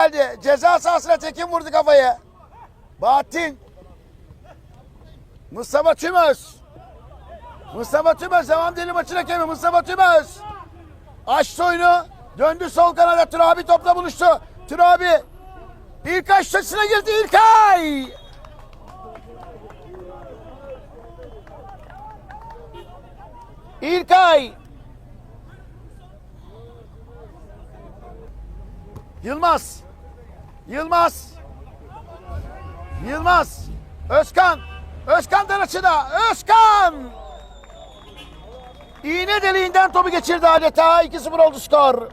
geldi. Ceza sahasına Tekin vurdu kafayı. Bahattin. Mustafa Tümöz. Mustafa Tümöz devam deli maçın hakemi Mustafa Tümöz. Açtı oyunu. Döndü sol kanada Turabi topla buluştu. Turabi. İlkay şaşına girdi İlkay. İlkay. Yılmaz. Yılmaz. Yılmaz. Özkan. Özkan'dan açıda. Özkan. İğne deliğinden topu geçirdi adeta. 2-0 oldu skor.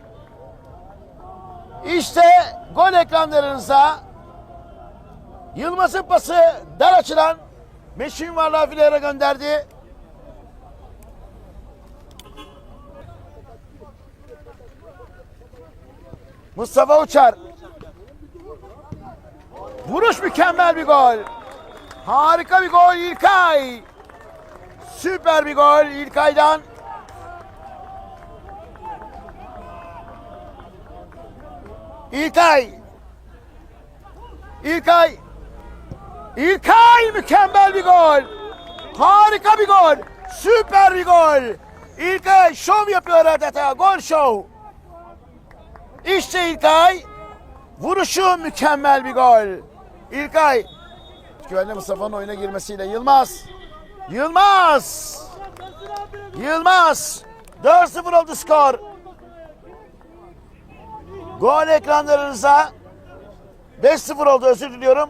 İşte gol ekranlarınıza Yılmaz'ın pası dar açıdan Meşin Varlığa filere gönderdi. Mustafa Uçar. Vuruş mükemmel bir gol. Harika bir gol İlkay. Süper bir gol İlkay'dan. İlkay. İlkay. İlkay mükemmel bir gol. Harika bir gol. Süper bir gol. İlkay şov yapıyor adeta. Gol şov. İşte İlkay. Vuruşu mükemmel bir gol. İlkay. Güvenli Mustafa'nın oyuna girmesiyle Yılmaz. Yılmaz. Yılmaz. 4-0 oldu skor. Gol ekranlarınıza 5-0 oldu özür diliyorum.